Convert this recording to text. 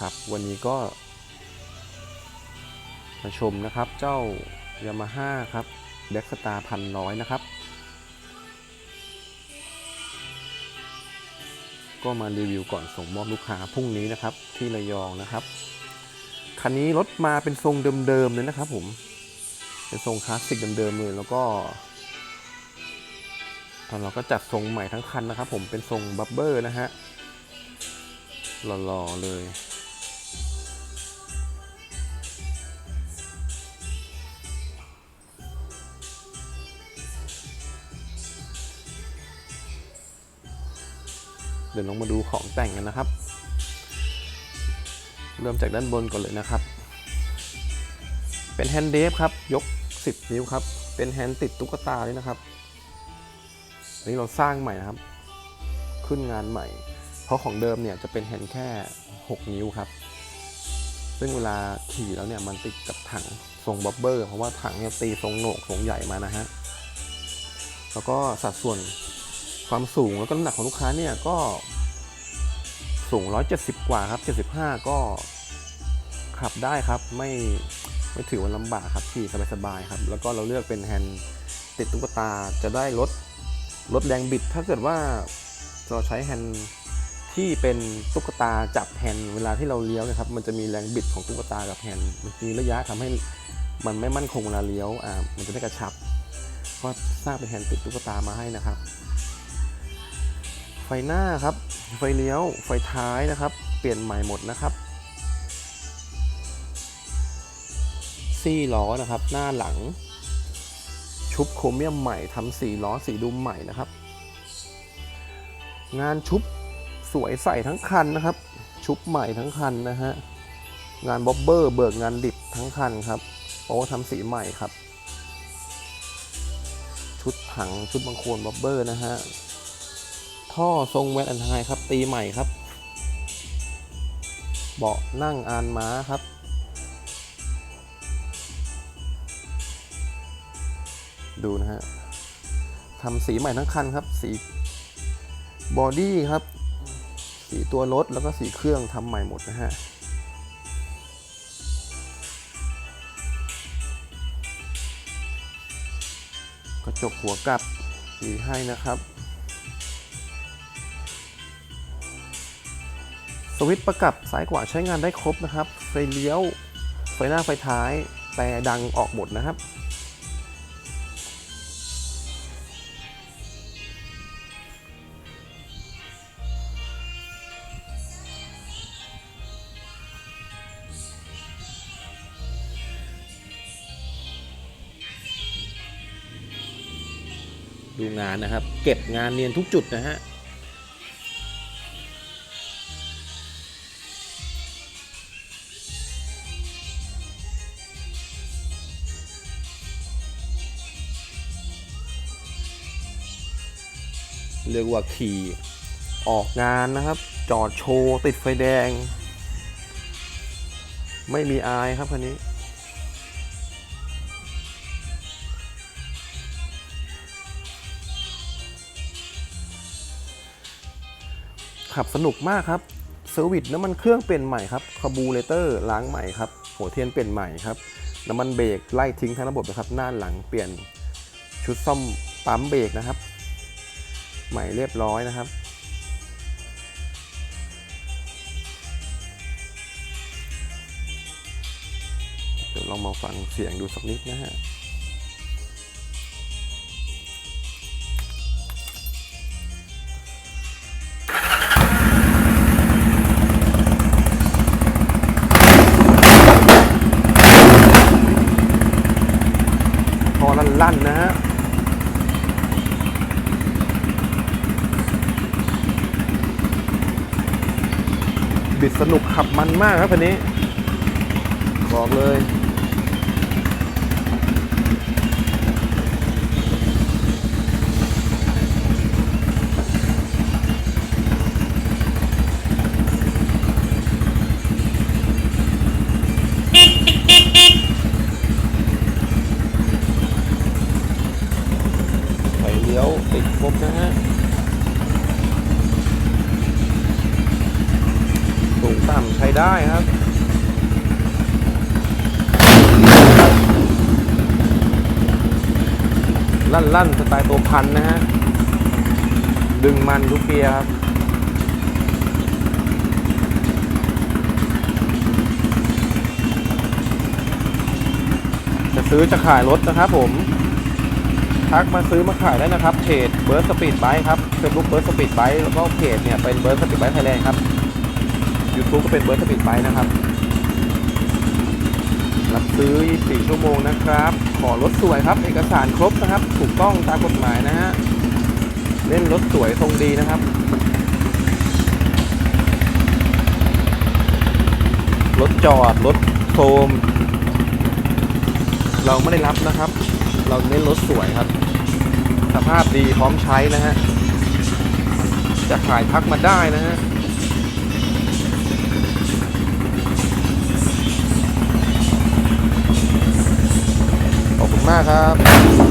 ครับ วันนี้ก็ มาชมนะครับเจ้า Yamaha ครับ d e x t a r พันร้อยนะครับ ก็มารีวิวก่อนส่งมอบลูกค้าพรุ่งนี้นะครับ ที่ระยองนะครับ คันนี้รถมาเป็นทรงเดิมๆเลยนะครับผมเป็นทรงคลาสสิกเดิมๆเลยแล้วก็ตอนเราก็จัดทรงใหม่ทั้งคันนะครับ ผมเป็นทรงบับเบอร์นะฮะหล่อๆเลย เดี๋ยวลองมาดูของแต่งกันนะครับ เริ่มจากด้านบนก่อนเลยนะครับ เป็นแฮนด์เดฟครับ ยก 10 นิ้วครับ เป็นแฮนด์ติดตุ๊กตาเลยนะครับอันนี้เราสร้างใหม่นะครับ ขึ้นงานใหม่ เพราะของเดิมเนี่ยจะเป็นแฮนด์แค่ 6 นิ้วครับ ซึ่งเวลาขี่แล้วเนี่ยมันติดกับถังทรงบ๊อบเบอร์เพราะว่าถังเนี่ยตีทรงโหนกทรงใหญ่มานะฮะ แล้วก็สัดส่วน ความสูงแล้วก็น้ำหนักของลูกค้าเนี่ยก็สูง 170 กว่าครับ 75 ก็ขับได้ครับไม่ไม่ถือว่าลำบากครับขี่สบายๆครับ แล้วก็เราเลือกเป็นแฮนด์ติดตุ๊กตาจะได้ลดลดแรงบิด ถ้าเกิดว่าเราใช้แฮนด์ที่เป็นตุ๊กตาจับแฮนด์เวลาที่เราเลี้ยวนะครับ มันจะมีแรงบิดของตุ๊กตากับแฮนด์มันมีระยะทำให้มันไม่มั่นคงเวลาเลี้ยวอ่ามันจะไม่กระชับ ก็สร้างเป็นแฮนด์ติดตุ๊กตามาให้นะครับ ไฟหน้าครับ ไฟเลี้ยว ไฟท้ายนะครับ เปลี่ยนใหม่หมดนะครับ ซี่ล้อนะครับ หน้าหลัง ชุบโครเมียมใหม่ทำสีล้อสีดุมใหม่นะครับ งานชุบสวยใสทั้งคันนะครับ ชุบใหม่ทั้งคันนะฮะ งานบ๊อบเบอร์เบิกงานดิบทั้งคันครับเพราะว่าทำสีใหม่ครับ ชุดถังชุดบางโคลนบ๊อบเบอร์นะฮะ ท่อทรงแวนอันไฮครับ ตีใหม่ครับ เบาะนั่งอานม้าครับ ดูนะฮะทำสีใหม่ทั้งคันครับ สีบอดี้ครับ สีตัวรถแล้วก็สีเครื่องทำใหม่หมดนะฮะกระจกหัวกลับมีให้นะครับ สวิตช์ประกับซ้ายขวาใช้งานได้ครบนะครับ ไฟเลี้ยว ไฟหน้าไฟท้าย แต่ดังออกหมดนะครับ ดูงานนะครับ เก็บงานเนียนทุกจุดนะฮะ เรียกว่าขี่ออกงานนะครับ จอดโชว์ติดไฟแดง ไม่มีอายครับคันนี้ ขับสนุกมากครับเซอร์วิสน้ำมันเครื่องเปลี่ยนใหม่ครับคาบูเลเตอร์ล้างใหม่ครับหัวเทียนเปลี่ยนใหม่ครับน้ำมันเบรกไล่ทิ้งทั้งระบบนะครับหน้าหลังเปลี่ยนชุดซ่อมปั๊มเบรกนะครับ ใหม่เรียบร้อยนะครับ เดี๋ยวลองมาฟังเสียงดูสักนิดนะฮะพอลั่นๆนะฮะ บิดสนุกขับมันมากครับคันนี้ บอกเลย ไฟเลี้ยวติดครบนะฮะ สูง ต่ำใช้ได้ครับลั่นลั่นๆสไตล์ตัวพันนะฮะ ดึงมันทุกเกียร์ครับ จะซื้อจะขายรถนะครับผม ทักมาซื้อมาขายได้นะครับเพจเบิร์ดสปีดไบค์ครับเฟซบุ๊กเบิร์ดสปีดไบค์แล้วก็เพจเนี่ยเป็นเบิร์ดสปีดไบค์ไทยแลนด์ครับ ยูทูบก็เป็นเบิร์ดสปีดไบนะครับ รับซื้อ 24 ชั่วโมงนะครับ ขอรถสวยครับ เอกสารครบนะครับ ถูกต้องตามกฎหมายนะฮะ เล่นรถสวยทรงดีนะครับ รถจอด รถโทม เราไม่ได้รับนะครับ เราเน้นรถสวยครับ สภาพดีพร้อมใช้นะฮะ จะขายทักมาได้นะฮะ มากครับ